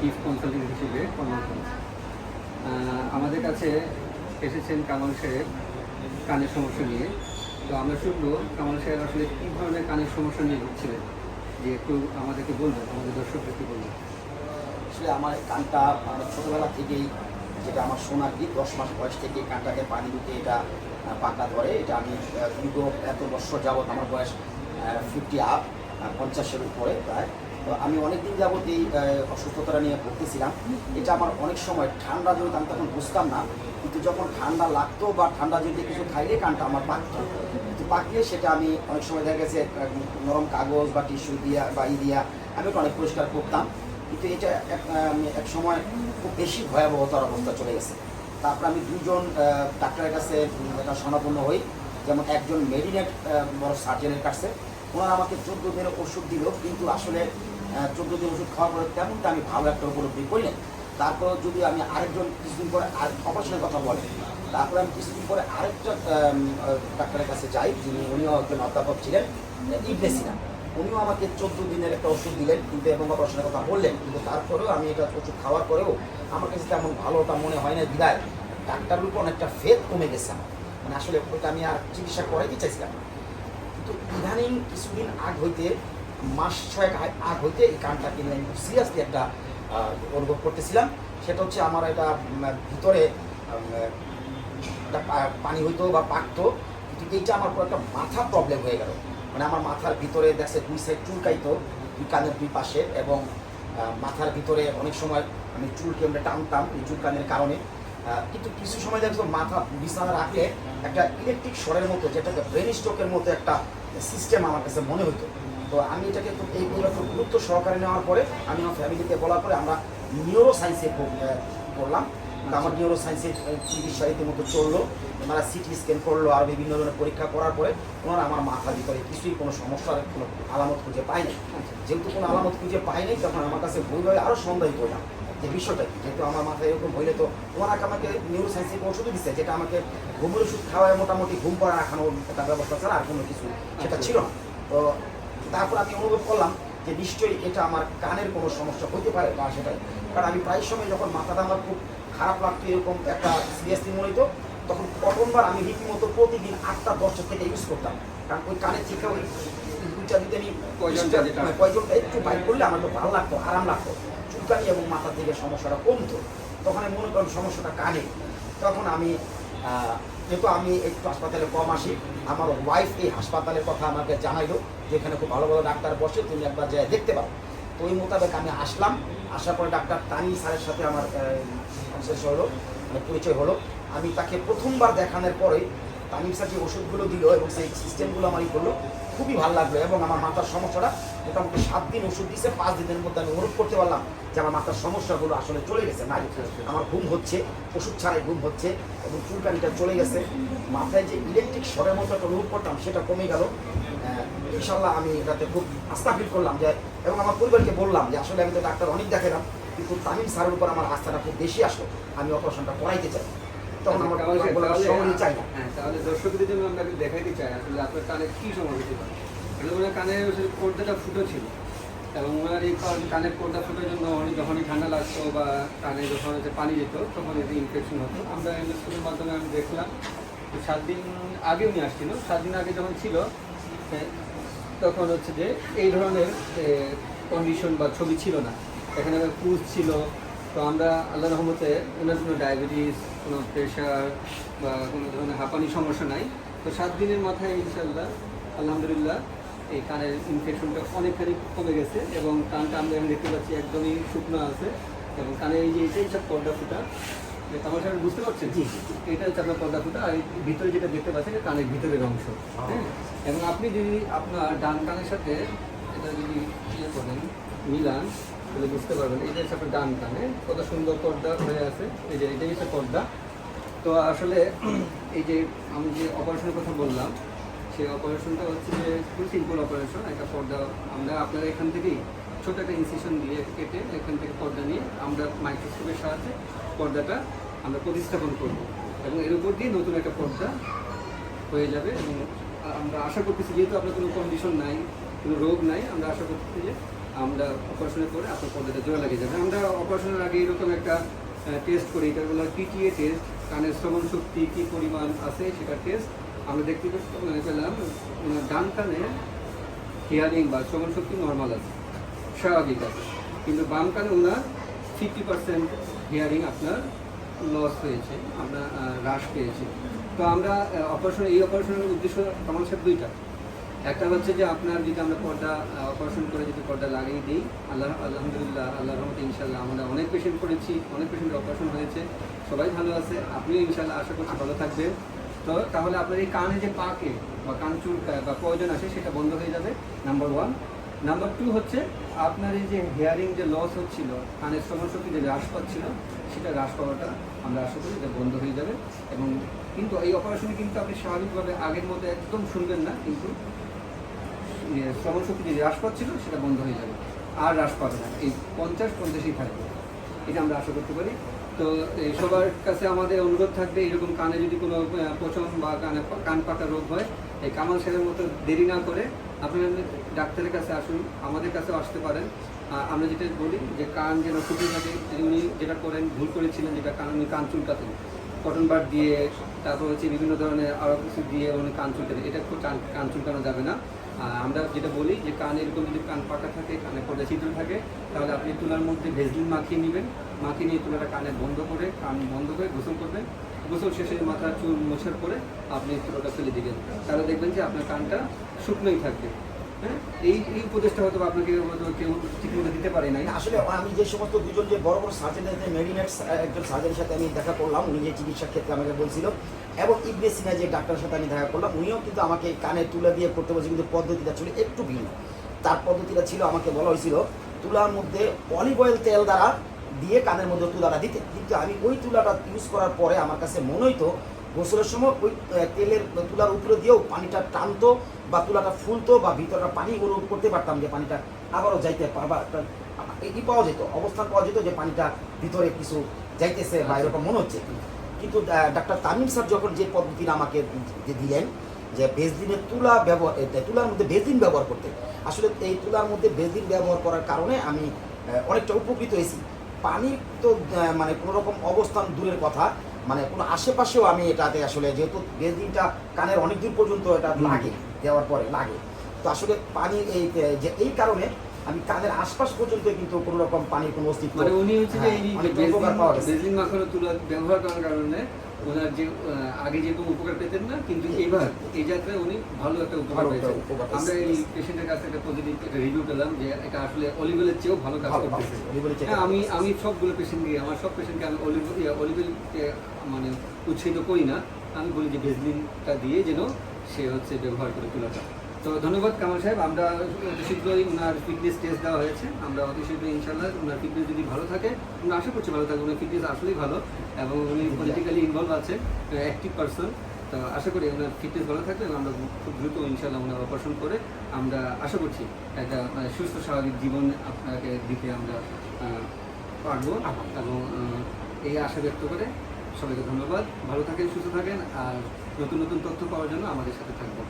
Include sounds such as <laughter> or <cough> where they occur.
Chief consultant হিসেবে কর্মরত। আমাদের কাছে এসেছেন কামাল সাহেব কানের সমস্যা নিয়ে। তো আমরা শুনব কামাল সাহেব আসলে কী ধরনের কানের সমস্যা নিয়ে ভুগছিলেন? যে একটু আমাদেরকে বলবেন, আমাদের দর্শকদেরকে বলবেন। আসলে আমার কানটা আমার ছোটোবেলা থেকেই যেটা আমার শোনার কি দশ মাস বয়স থেকে কানটাকে পানি দিতে এটা পাকা ধরে। এটা আমি দীর্ঘ এত বছর যাবৎ আমার বয়স ফিফটি আপ পঞ্চাশের উপরে প্রায়। আমি অনেকদিন যাবৎ এই অসুস্থতাটা নিয়ে ভুগতেছিলাম। এটা আমার অনেক সময় ঠান্ডা জনিত আমি তখন বুঝতাম না। কিন্তু যখন ঠান্ডা লাগতো বা ঠান্ডা যদি কিছু খাইলে কানটা আমার পাকতো। কিন্তু পাকলে সেটা আমি অনেক সময় দেখা গেছে নরম কাগজ বা টিস্যু দিয়া বা ই দিয়া আমি অনেক পরিষ্কার করতাম। কিন্তু এটা এক সময় খুব বেশি ভয়াবহতার অবস্থা চলে গেছে। তারপর আমি দুজন ডাক্তারের কাছে এটা শরণাপন্ন হই। যেমন একজন মেডিনেট বড় সার্জনের কাছে। ওনারা আমাকে চোদ্দ দিনের ওষুধ দিল। কিন্তু আসলে চোদ্দ দিন ওষুধ খাওয়ার পরে তেমনটা আমি ভালো একটা উপলব্ধি করি না তারপর যদি আমি আরেকজন কিছুদিন পরে আর অপারেশনের কথা বলেন তারপরে আমি কিছুদিন পরে আহ, ডাক্তারের কাছে যাই যিনি উনিও একজন অধ্যাপক ছিলেন ইবনেসিনা। উনিও আমাকে চোদ্দ দিনের একটা ওষুধ দিলেন কিন্তু এবং অপারেশনের কথা বললেন কিন্তু তারপরেও আমি এটা ওষুধ খাওয়ার পরেও আমার কাছে তেমন ভালোটা মনে হয় না বিদায়। ডাক্তারের উপর অনেকটা ফেদ কমে গেছে মানে আসলে আমি আর চিকিৎসা করাইতে চাইছিলাম কিন্তু ইদানিং কিছুদিন আগ হইতে মাস ছয়েক আগ- হইতে এই কানটা কিনে আমি খুব সিরিয়াসলি একটা অনুভব করতেছিলাম। সেটা হচ্ছে আমার এটা ভিতরে পানি হইতো বা পাকতো, কিন্তু এইটা আমার পুরো একটা মাথা প্রবলেম হয়ে গেল। মানে আমার মাথার ভিতরে দেখছে দুই সাইড চুলকাইতো, দুই কানের দুই পাশে এবং মাথার ভিতরে অনেক সময় আমি চুলকে আমরা টানতাম এই চুলকানের কারণে। কিন্তু কিছু সময় দেখছ মাথা বিছানা রাখলে একটা ইলেকট্রিক শরের মতো, যেটাকে ব্রেন স্ট্রোকের মতো একটা সিস্টেম আমার কাছে মনে হতো তো আমি এটাকে খুব এই খুব গুরুত্ব সহকারে নেওয়ার পরে আমি আমার ফ্যামিলিতে বলার পরে আমরা নিউরো সায়েন্সে করলাম তো আমার নিউরো সায়েন্সের চিকিৎসা রীতিমতো চলল। ওনারা সিটি স্ক্যান করল আর বিভিন্ন ধরনের পরীক্ষা করার পরে ওনারা আমার মাথা ভিতরে কিছুই কোনো সমস্যার কোনো আলামত খুঁজে পায়নি যেহেতু কোনো আলামত খুঁজে পায়নি তখন আমার কাছে ভুলভাবে আরও সন্দেহ করলাম যে বিষয়টা কি? যেহেতু আমার মাথায় এরকম হইলে তো ওনারা আমাকে নিউরো সায়েন্সের ওষুধই দিচ্ছে যেটা আমাকে ঘুমের ওষুধ খাওয়ায় মোটামুটি ঘুম পড়া রাখানোর একটা ব্যবস্থা ছাড়া আর কোনো কিছু সেটা ছিল না। তো তারপর আমি অনুভব করলাম যে নিশ্চয়ই এটা আমার কানের কোনো সমস্যা হতে পারে বা সেটাই। কারণ আমি প্রায় সময় যখন মাথাটা আমার খুব খারাপ লাগতো এরকম একটা সিরিয়াসলি মনে হতো তখন প্রথমবার আমি রীতিমতো প্রতিদিন আটটা দশটা থেকে ইউজ করতাম। কারণ ওই কানের থেকে ওই দুইটা দিতে আমি কয়জনটা মানে একটু বাইর করলে আমার তো ভালো লাগতো আরাম লাগতো। চুলকানি এবং মাথা থেকে সমস্যাটা কমতো। তখন আমি মনে করলাম সমস্যাটা কানে। তখন আমি যেহেতু আমি একটু হাসপাতালে কম আসি আমার ওয়াইফ এই হাসপাতালের কথা আমাকে জানাইলো। যে এখানে খুব ভালো ভালো ডাক্তার বসে, তুমি একবার যাই দেখতে পারো। তো ওই মোতাবেক আমি আসলাম। আসার পরে ডাক্তার তানি স্যারের সাথে আমার শেষ হলো মানে পরিচয় হলো। আমি তাকে প্রথমবার দেখানোর পরে তানিম স্যার যে ওষুধগুলো দিল এবং সেই সিস্টেমগুলো আমার করল, খুবই ভালো লাগল এবং আমার মাথার সমস্যাটা মোটামুটি সাত দিন ওষুধ দিয়েছে পাঁচ দিনের মধ্যে আমি অনুরোধ করতে পারলাম যে আমার মাথার সমস্যাগুলো আসলে চলে গেছে। নাই, আমার ঘুম হচ্ছে, ওষুধ ছাড়াই ঘুম হচ্ছে এবং চুলকানিটা চলে গেছে। মাথায় যে ইলেকট্রিক স্বরের মতো একটা অনুভব করতাম, সেটা কমে গেল। ইনশাল্লাহ আমি এটাতে খুব আস্থা ফিল করলাম যে এবং আমার পরিবারকে বললাম যে আসলে আমি তো ডাক্তার অনেক দেখালাম কিন্তু তামিম স্যারের উপর আমার আস্থাটা খুব বেশি আসলো আমি অপারেশনটা করাইতে চাই। তখন আমার তাহলে- সহজে চাই না। হ্যাঁ তাহলে দর্শকদের জন্য আমরা দেখাইতে চাই আসলে আপনার কানে কী সমস্যা ছিল? আসলে ওনার কানের ওই পর্দাটা ফুটো ছিল এবং ওনার এই কারণ কানের পর্দা ফুটোর জন্য অনেক যখনই ঠান্ডা লাগতো বা কানে যখন হচ্ছে পানি যেত তখন এতে ইনফেকশন হতো। আমরা মাধ্যমে আমি দেখলাম সাত দিন আগে উনি আসছিল সাত দিন আগে যখন ছিল তখন হচ্ছে যে এই ধরনের কন্ডিশন বা ছবি ছিল না। এখানে পুজ ছিল। তো আমরা আল্লাহ রহমতে ওনার কোনো ডায়াবেটিস কোনো প্রেশার বা কোনো ধরনের হাঁপানি সমস্যা নাই। তো সাত দিনের মাথায় ইনশাল্লাহ আলহামদুলিল্লাহ এই কানের ইনফেকশনটা অনেকখানি কমে গেছে এবং কানটা আমরা এখন দেখতে পাচ্ছি একদমই শুকনো আছে এবং কানে এই যে এটাই সব পর্দা ফুটা সাথে বুঝতে পারছেন। এটা হচ্ছে আপনার পর্দা ফুটা আর ভিতরে যেটা দেখতে পাচ্ছেন এটা কানের ভিতরের অংশ। হ্যাঁ। এবং আপনি যদি আপনার ডান কানের সাথে এটা যদি ইয়ে করেন মিলান তাহলে বুঝতে পারবেন এটা হচ্ছে আপনার ডান কানে কত সুন্দর পর্দা হয়ে আছে। এই যে এটাই হচ্ছে পর্দা। তো আসলে <clears throat> এই যে আমি যে অপারেশনের কথা বললাম সেই অপারেশনটা হচ্ছে যে খুব সিম্পল অপারেশন একটা পর্দা আমরা আপনারা এখান থেকেই ছোট একটা ইনসিশন দিয়ে কেটে এখান থেকে পর্দা নিয়ে আমরা মাইক্রোস্কোপের সাহায্যে পর্দাটা আমরা প্রতিস্থাপন করব এবং এর উপর দিয়ে নতুন একটা পর্দা হয়ে যাবে এবং আমরা আশা করতেছি, যেহেতু আপনার কোনো কন্ডিশন নাই, কোনো রোগ নাই, আমরা আশা করতেছি যে আমরা অপারেশনের পরে আপনার পর্দাটা জোড়া লাগিয়ে যাবে। আমরা অপারেশনের আগে এরকম একটা টেস্ট করি, এটা হলো টিটিএ টেস্ট কানের শ্রবণ শক্তি কী পরিমাণ আছে সেটা টেস্ট আমরা দেখতে মানে পেলাম ডান কানে হিয়ারিং বা শ্রবণ শক্তি নর্মাল আছে, স্বাভাবিক আছে। কিন্তু বাম কানে ওনার ফিফটি পার্সেন্ট হিয়ারিং আপনার লস হয়েছে, আমরা হ্রাস পেয়েছি। তো আমরা অপারেশন এই অপারেশনের উদ্দেশ্য সাথে দুইটা। একটা হচ্ছে যে আপনার যদি আমরা পর্দা অপারেশন করে যদি পর্দা লাগিয়ে দিই, আল্লাহ, আলহামদুলিল্লাহ আল্লাহ রহমতে ইনশাল্লাহ আমরা অনেক পেশেন্ট করেছি, অনেক পেশেন্টের অপারেশন হয়েছে, সবাই ভালো আছে, আপনিও ইনশাল্লাহ আশা করছি ভালো থাকবেন। তো তাহলে আপনার এই কানে যে পাকে বা কান চুলকায় বা প্রয়োজন আসে সেটা বন্ধ হয়ে যাবে নাম্বার ওয়ান নাম্বার টু হচ্ছে, আপনার এই যে হেয়ারিং যে লস হচ্ছিল, কানের সমস্যা যে হ্রাস পাচ্ছিল, সেটা হ্রাস পাওয়াটা আমরা আশা করি এটা বন্ধ হয়ে যাবে। এবং কিন্তু এই অপারেশনে কিন্তু আপনি স্বাভাবিকভাবে আগের মতো একদম শুনবেন না, কিন্তু শ্রবণ শক্তি যে হ্রাস পাচ্ছিল, সেটা বন্ধ হয়ে যাবে। আর হ্রাস পাবে না। এই পঞ্চাশ, পঞ্চাশই থাকবে। এটা আমরা আশা করতে পারি। তো এই সবার কাছে আমাদের অনুরোধ থাকবে, এরকম কানে যদি কোনো পচন বা কানে, কান পাকা রোগ হয়, এই কামাল সাহেবের মতো দেরি না করে আপনারা ডাক্তারের কাছে আসুন, আমাদের কাছেও আসতে পারেন। আমরা যেটা বলি যে কান যেন ফুটে থাকে উনি যেটা করেন, ভুল করেছিলেন যেটা কান, উনি কান চুলকাতেন। কটন বার দিয়ে, তারপর হচ্ছে বিভিন্ন ধরনের আরও কিছু দিয়ে উনি কান চুলকাতেন। এটা কান চুলকানো যাবে না। আমরা যেটা বলি যে কান এরকম যদি কান পাকা থাকে, কানে পর্দা ছিদ্র থাকে, তাহলে আপনি তুলার মধ্যে ভেজলিন মাখিয়ে নেবেন। মাখিয়ে নিয়ে তুলাটা কানে বন্ধ করে, কান বন্ধ করে গোসল করবেন। গোসল শেষে মাথার চুল মোছার পরে আপনি তুলাটা ফেলে দিবেন। তাহলে দেখবেন যে আপনার কানটা শুকনোই থাকবে। হ্যাঁ? এই এই উপদেশটা হয়তো আপনাকে হয়তো কেউ ঠিকমতো দিতে পারে নাই। আসলে আমি যে সমস্ত দুজন যে বড় বড় সার্জেনের মেডিনেটস একজন সার্জেনের সাথে আমি দেখা করলাম, উনি যে চিকিৎসা ক্ষেত্রে আমাকে বলছিল, এবং ইবনে সিনা যে ডাক্তারের সাথে আমি দেখা করলাম, উনিও কিন্তু আমাকে কানে তুলে দিয়ে করতে বলছে, কিন্তু পদ্ধতিটা ছিল একটু ভিন্ন। তার পদ্ধতিটা ছিল, আমাকে বলা হয়েছিল, তুলার মধ্যে অলিভ অয়েল তেল দ্বারা দিয়ে কানের মধ্যে তুলাটা দিতে। কিন্তু আমি ওই তুলাটা ইউজ করার পরে আমার কাছে মনে হইতো গোসলের সময় ওই তেলের তুলার উপরে দিয়েও পানিটা টানতো বা তুলাটা ফুলতো বা ভিতরটা পানি অনুভব করতে পারতাম যে পানিটা আবারও যাইতে পারবা। ই পাওয়া যেত অবস্থান পাওয়া যেত যে পানিটা ভিতরে কিছু যাইতেছে বা এরকম মনে হচ্ছে। কিন্তু ডাক্তার তামিম স্যার যখন যে পদ্ধতিটা আমাকে যে দিলেন যে বেজদিনের তুলা ব্যবহার তুলার মধ্যে বেজদিন ব্যবহার করতে আসলে এই তুলার মধ্যে বেজদিন ব্যবহার করার কারণে আমি অনেকটা উপকৃত হয়েছি। পানির তো মানে কোনো রকম অবস্থান দূরের কথা। মানে কোনো আশেপাশেও আমি এটাতে আসলে যেহেতু বেজিংটা কানের অনেক দূর পর্যন্ত এটা লাগে দেওয়ার পরে লাগে। তো আসলে পানি এই যে এই কারণে আমি কানের আশপাশ পর্যন্ত কিন্তু কোনো রকম পানির কোনো অস্তিত্ব মানে উনি হচ্ছে যে এই হ্যাঁ। বেজিং মাখানো তুলা ব্যবহার করার কারণে ওনার যে আগে যেরকম উপকার পেতেন না কিন্তু এবার এই যাত্রায় উনি ভালো একটা উপকার পেয়েছেন। আমরা এই পেশেন্টের কাছে একটা পজিটিভ একটা রিভিউ পেলাম যে এটা আসলে অলিভেলের চেয়েও ভালো কাজ করতেছে। হ্যাঁ আমি আমি সবগুলো পেশেন্টকে আমার সব পেশেন্টকে আমি অলিভ অলিভেলকে মানে উৎসাহিত করি না। আমি বলি যে ভেজলিনটা দিয়ে যেন সে হচ্ছে ব্যবহার করে তুলাটা তো ধন্যবাদ কামাল সাহেব। আমরা অতি শীঘ্রই ওনার ফিটনেস টেস্ট দেওয়া হয়েছে। আমরা অতি শীঘ্রই ইনশাল্লাহ ওনার ফিটনেস যদি ভালো থাকে আমরা আশা করছি ভালো থাকবে। ওনার ফিটনেস আসলেই ভালো এবং উনি পলিটিক্যালি ইনভলভ আছে অ্যাক্টিভ পার্সন তো আশা করি ওনার ফিটনেস ভালো থাকবে এবং আমরা খুব দ্রুত ইনশাল্লাহ ওনার অপারেশন করে আমরা আশা করছি একটা মানে, সুস্থ স্বাভাবিক জীবন আপনাকে দিতে আমরা পারব। এবং এই আশা ব্যক্ত করে সবাইকে ধন্যবাদ। ভালো থাকেন সুস্থ থাকেন আর নতুন নতুন তথ্য পাওয়ার জন্য আমাদের সাথে থাকবেন।